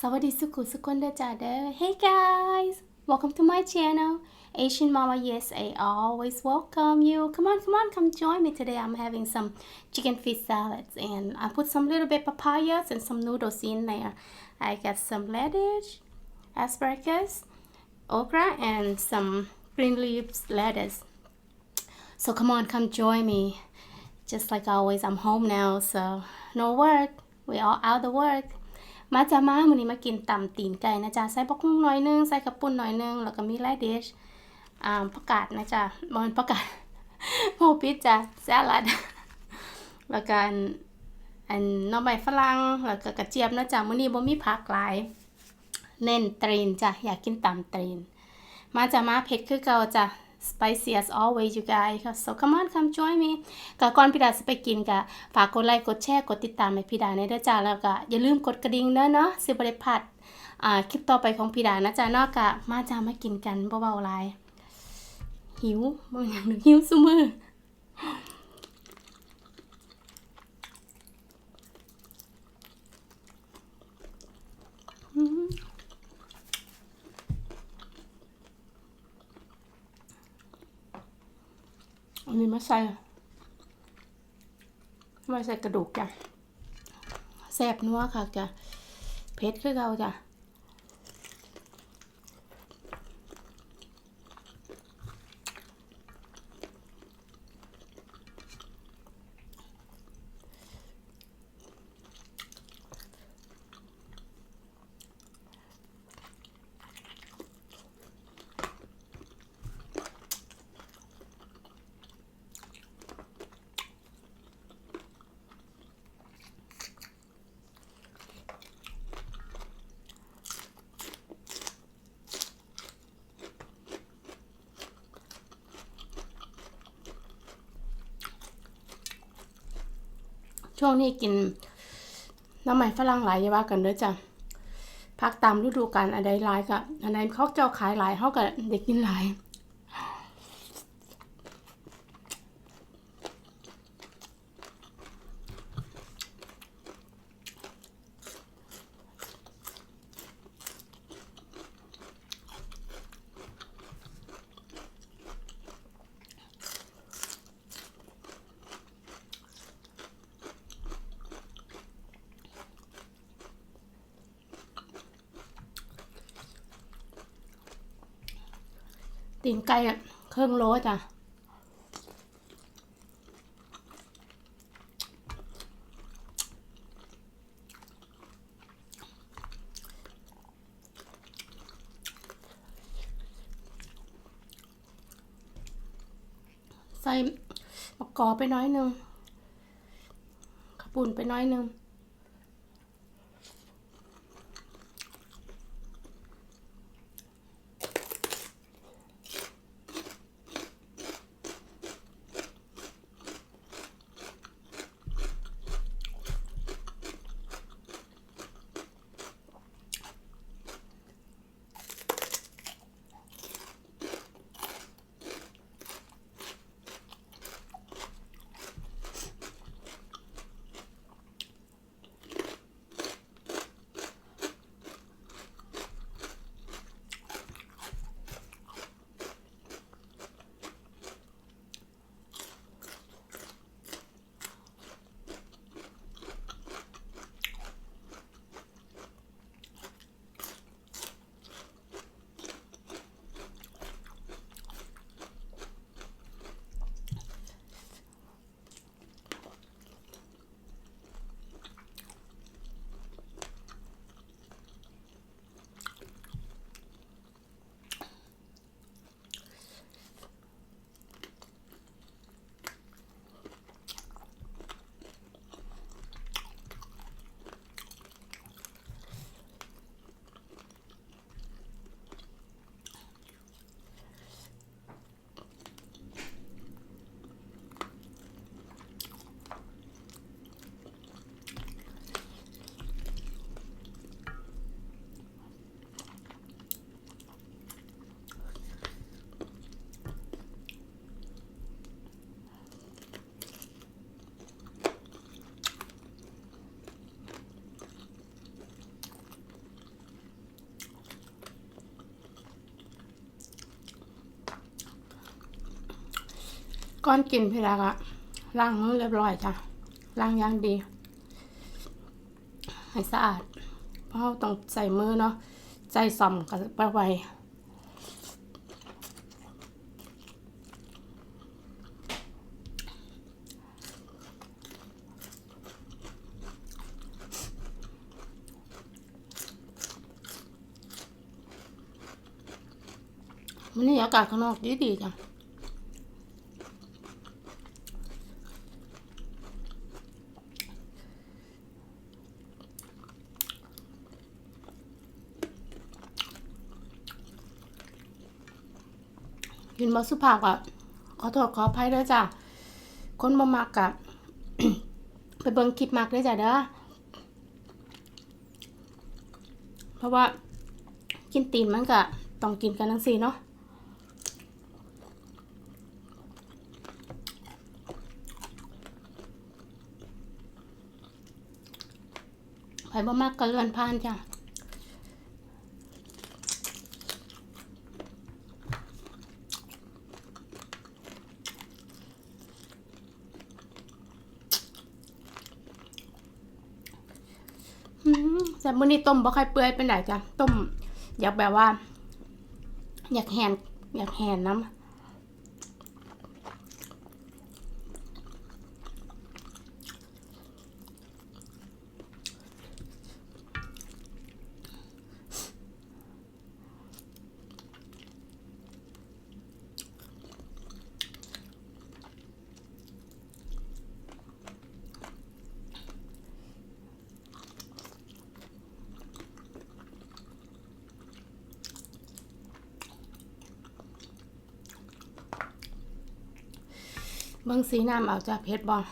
Sawadisuku Sukunda Tado. Hey guys, welcome to my channel, Asian Mama USA. I always welcome you. Come on, come on, come join me today. I'm having some chicken fish salads and I put some little bit papayas and some noodles in there. I got some lettuce, asparagus, okra, and some green leaves lettuce. So come on, come join me. Just like always, I'm home now, so no work. We all out of work. มาจ้ามาวันนี้มากินตำตีนไก่นะจ๊ะใส่ปลาคุ้งหน่อยนึงใส่กระปุ่นหน่อยนึงแล้วก็มีแรดดิชอ่าผักกาดนะจ๊ะบอนผักกาดโพปิดจ้ะแซลัดแล้วก็อันอันน้องใบฝรั่งแล้วก็กระเจี๊ยบนะจ๊ะมื้อนี้บ่มีผักหลาย เน้นตรีนจ้ะอยากกินตำตรีน มาจ้ะมาเผ็ดคือเก่าจ้ะ spicy as always you guys so come on come join me ก็ก่อนพี่ดาจะไปกินก็ฝากกดไลค์กดแชร์กดติดตามให้พี่ดาในด้อจ้าแล้วก็อย่าลืมกดกระดิ่งเด้อเนาะสิบ่ได้พลาดอ่าคลิปต่อไปของพี่ดานะจ้านาะก็มาจ้ามากินกันเบาๆหลหิวบ่อย่างหนึงหิวซุมือ อันนี้มาใส่มาใส่กระดูกจ้ะแซ่บนัวค่ะจ้ะเผ็ดคือเราจ้ะ ช่วงนี้กินน้ำใหม่ฝรั่งหลายอย่าว่ากันเด้อจ้ะพักตามฤดูกาลอะไรหลายก็อะไรเขาเจ้าขายหลายเขาก็เด็กกินหลาย ตีน ไก่อะเครื่องโลจ้ะใส่มะกอกไปน้อยนึงขาปุ่นไปน้อยนึง ก้อนกินพี่รักอะล้างมือเรียบร้อยจ้ะล้างอย่างดี ให้สะอาด เพราะเราต้องใส่มือเนาะใส่ซ่อมกับไปไวมันนี่อากาศข้างนอกดีดีๆจ้ะยินบอสุภาพอะขอโทษขออภัยด้วยจ้ะคนบ่มักกะไปเบิ่งคลิปมักด้วยจ้ะเด้อเพราะว่ากินตีนมันก็ต้องกินกันทั้งสี่เนาะไปบ่มักก็เลื่อนผ่านจ้ะ อืม แต่มื้อนี้ต้มบ่ค่อยเปื่อยเป็นไหนจ้ะต้ม อยากแบบว่า อยากแหนอยากแหนน้ำ เบิ่งสีน้ำเอาจ้ะเพชรบอล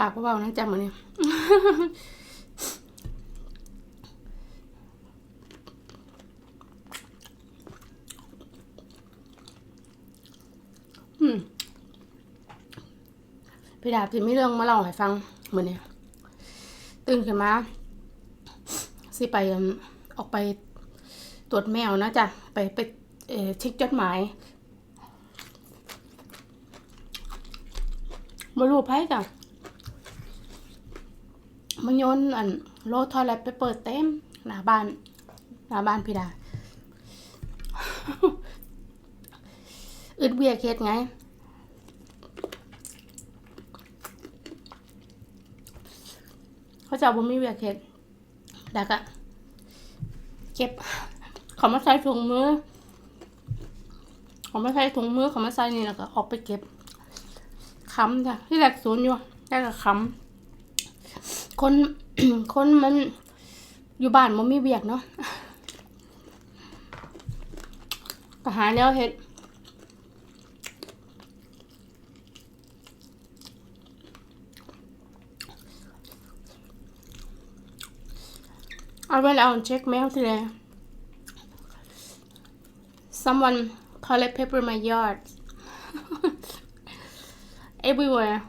ปากเบาๆนะจ๊ะมือนี้พี่ดาบจะมีเรื่องมาเล่าให้ฟังเหมือนเนี่ยตื่นขึ้นมาสิไปออกไปตรวจแมวนะจ๊ะ ไปไปเอ่อเช็คจดหมายมารูปให้จ้ะ มันโยนอันโลทอยแลตไปเปิดเต็มหน้าบ้านหน้าบ้านพี่ดาอึดเบียเคสไงเขาจะเอาบ่มีเวียเฮ็ดดักอะเก็บเขามาใส่ถุงมือเขามาใส่ถุงมือเขามาใส่นี่แล้วก็ออกไปเก็บค้ำจ้ะที่แหลกศูนย์อยู่ได้กับค้ำ คนคนมันอยู่บ้านมันมีเวียกเนาะก็หาแนวเฮ็ด I went out and checked mail today. Someone toilet paper my yard. Everywhere.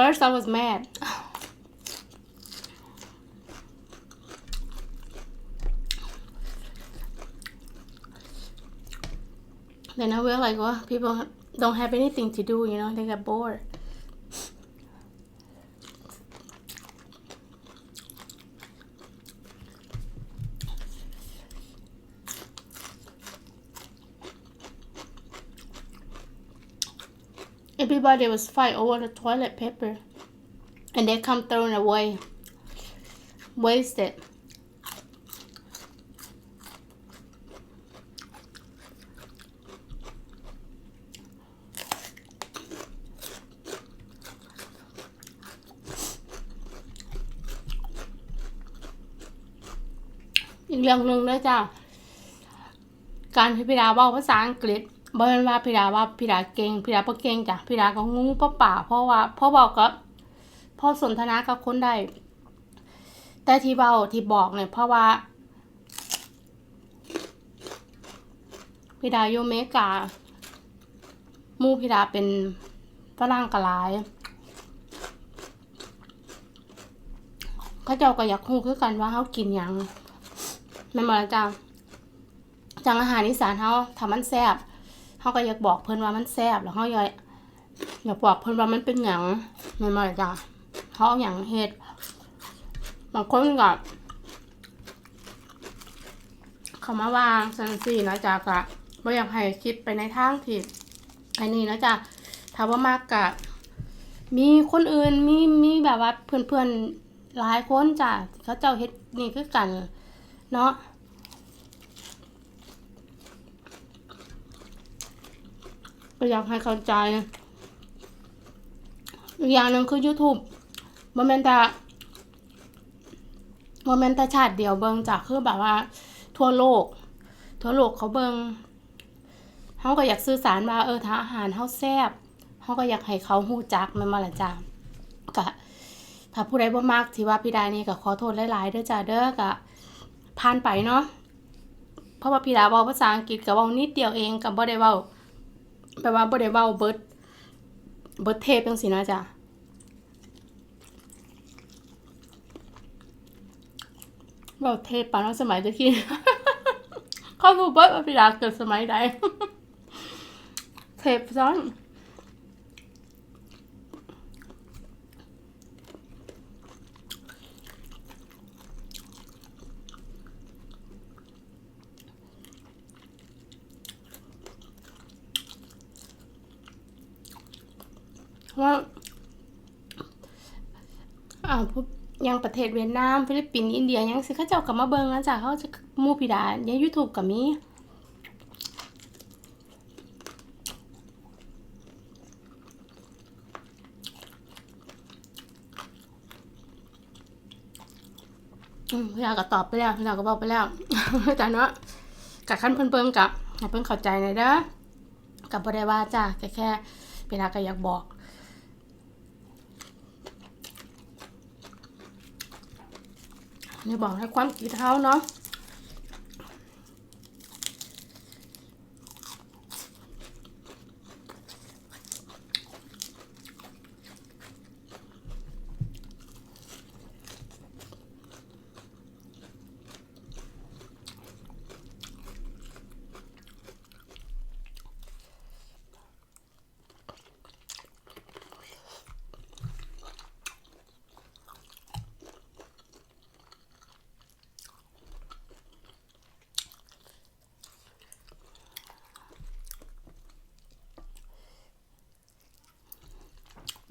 First, I was mad. then I realized, well, people don't have anything to do, you know, they get bored. Everybody was fight over the toilet paper, and they come throwing away, wasted. อีกเรื่องหนึ่งเลยจ้าการที่พี่ดาเว่าภาษาอังกฤษ บ่แม่นว่าพี่ดาว่าพี่ดาเก่งพี่ดาบ่เก่งจ้ะพี่ดาก็งูเปล่าป่าเพราะว่าพราะบอกกับพอสนทนากับคนได้แต่ที่เว้าที่บอกเนี่ยเพราะว่าพี่ดาอยู่อเมกามู่พี่ดาเป็นฝรั่งกะลายเขาเจ้าก็อยากรู้คือกันว่าเฮากินยังแม่นบ่ล่ะจ้าจังอาหารอีสานเฮาถ้ามันแซ่บ เฮาก็อยากบอกเพิ่นว่ามันแซ่บแล้วเฮาอยากอยากบอกเพิ่นว่ามันเป็นหยังแม่นบ่ล่ะจ้าเฮาเอาหยังเฮ็ดบางคนก็เขามาว่าจังซี่นะจ้าก็บ่อยากให้คิดไปในทางที่อันนี้นะจ้าถ้าว่ามากก็มีคนอื่นมีมีแบบว่าเพื่อนๆหลายคนจ้ะเขาเจ้าเฮ็ดนี่คือกัน เนาะ ก็อยากให้เข้าใจอีกอย่างหนึ่งคือ YouTube โมเมนต์แต่โมเมนต์แต่ชาติเดียวเบิงจากคือแบบว่า ทั่วโลก ทั่วโลกเขาเบิงเขาก็อยากสื่อสารว่าเออถ้าอาหารเขาแซ่บเขาก็อยากให้เขาฮู้จักแมันมาละจ้าก็ถ้าผู้ใดบ่มักที่ว่าพี่ดานี่ก็ขอโทษหลายๆเด้อจ้าเด้อก็ผ่านไปเนาะเพราะว่าพี่ดาเว้าภาษาอังกฤษก็เว้านิดเดียวเองก็บ่ได้เว้า แปลว่าบ่ได้เว้าเบิดเบิดเทปจังซี่นะจ๊ะเว้าเทปปานว่าสมัยตะกี้เขารู้เบิดว่าพี่ดาเกิดสมัยใดเทปซ้อนว่า อ่าพวกอยังประเทศเวียดนามฟิลิปปินส์อินเดียยังสิเขาเจ้าก็มาเบิงนะจ๊ะเขาจะมู่พี่ดาใน YouTube ก็มีอืมพี่ดาก็ตอบไปแล้วพี่ดาก็บอกไปแล้วจ้ะเนาะกับขั้นเพิ่นเบิ่งกับเพิ่นเข้าใจหน่อยเด้อกับบ่ได้ว่าจ้ะแค่แค่พี่ดาก็อยากบอก นี่บอกให้ความคิดเท้าเนาะ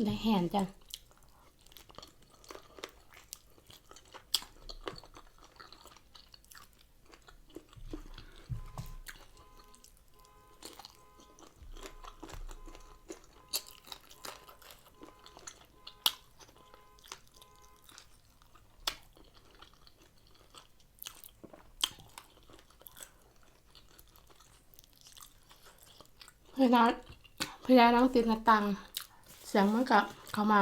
ได้ แหนจ้ะพี่นัทพี่นัทนั่งติดหน้าต่าง เสียงมันกับเข้ามา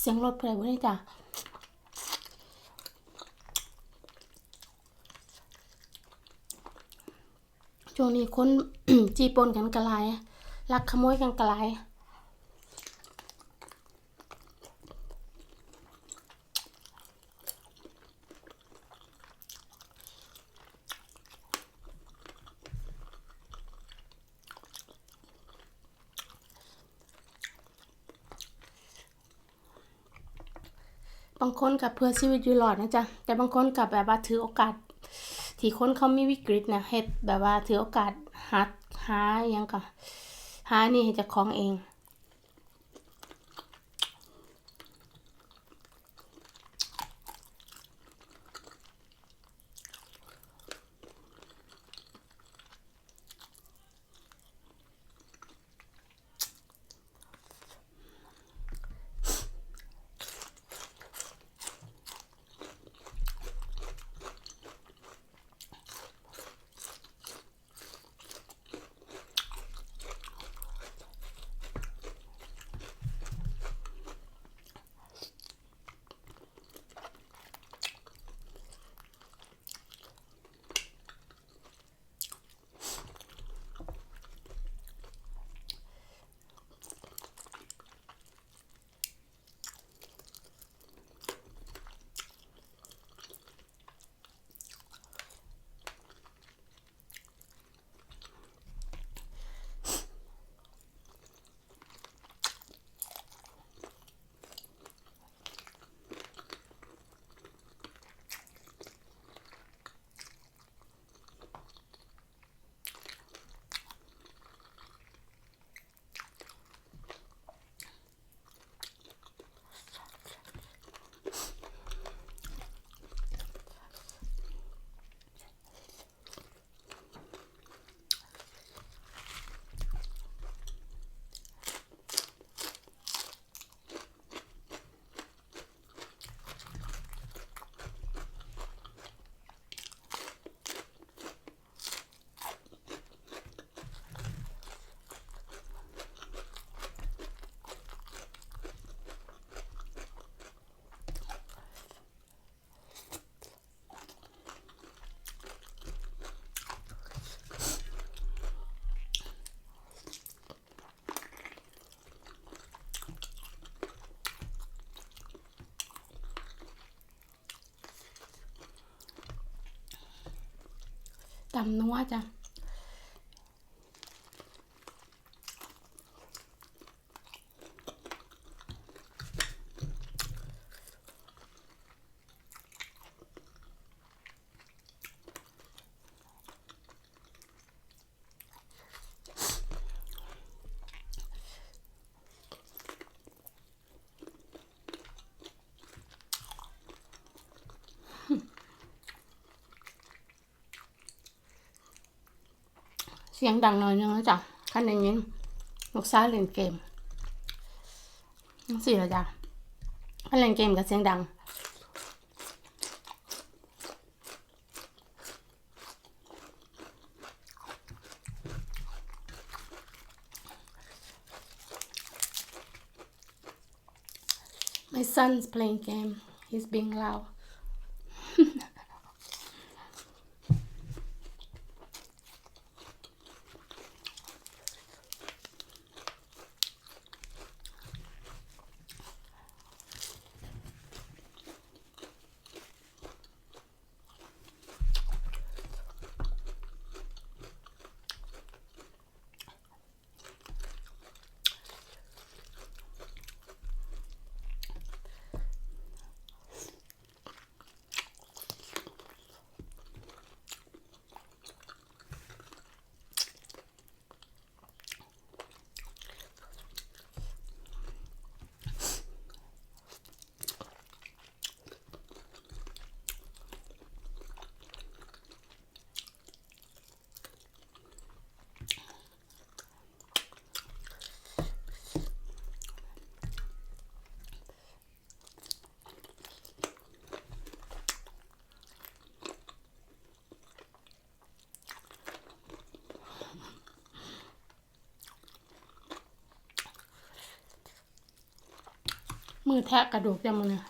เสียงรถเพลงนี่จ้ะช่วงนี้คนจีปนกันกระไรลักขโมยกันกระไร บางคนกับเพื่อชีวิตอยู่รอดนะจ๊ะแต่บางคนกับแบบว่าถือโอกาส ที่คนเขามีวิกฤตนะเฮ็ดแบบว่าถือโอกาสหาหาอย่างก็หานี่ให้เจะของเอง จำนัวจ้ะ เสียงดังหน่อยนึงแล้วจ้ะคันอย่างนี้ลูกซ้ายเล่นเกมสี่ล้วจ้ะคันเล่นเกมกับเสียงดัง My son's playing game. He's being loud. มือแทะกระดูกจังมาเนี่ย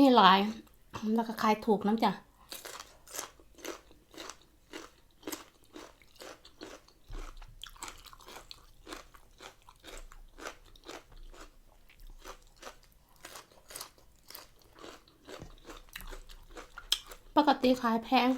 นี่หลาย แล้วก็ขายถูกน้ำจ้ะปกติขายแพง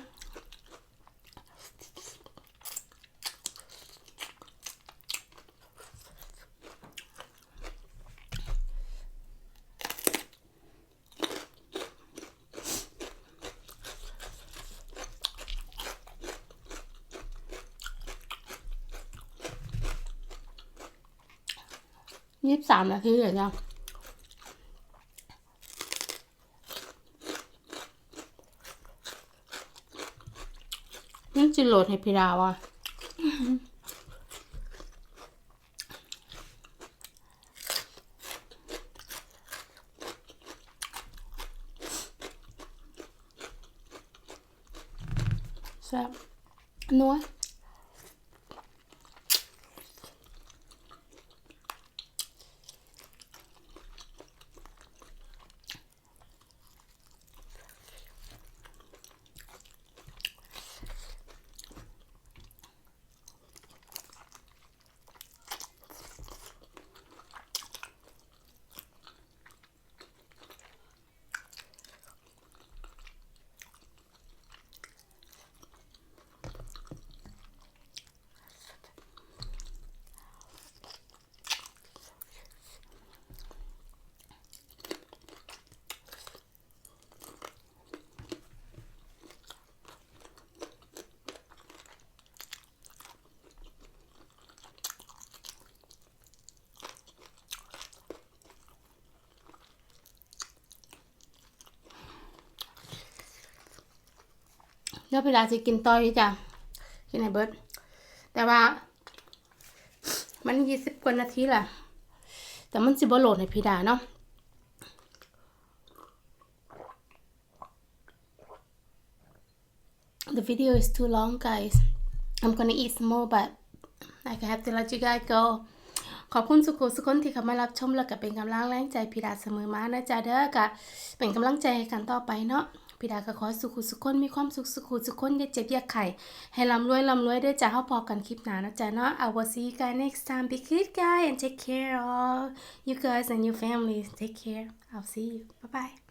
ยี่สิบสามนาทีเหรอจ๊ะนั่นจิโหลดให้พี่ดาวอะ แซ่บนัว แล้วเวลาจะกินต่อยจ้ะกินไหนเบิร์ดแต่ว่า มันยี่สิบกว่านาทีแหละแต่มันสิบโหลดให้พี่ดาเนาะ The video is too long guys I'm gonna eat some more but I have to let you guys go ขอบคุณสุขุสุขคนที่เข้ามารับชมแล้วก็เป็นกำลังแรงใจพีดาเสมอมานะจ๊ะเด้อกะเป็นกำลังใจให้กันต่อไปเนาะ พี่ดาก็ขอสุขุสุขคนมีความสุขสุขุสุขคนอย่าเจ็บอย่าไข่ให้ลำรวยลำรวยด้วยจ้าเฮาพอกันคลิปหนานะจ๊ะเนาะ I will see you guys next time be good guys and take care of you guys and your families take care I'll see you bye bye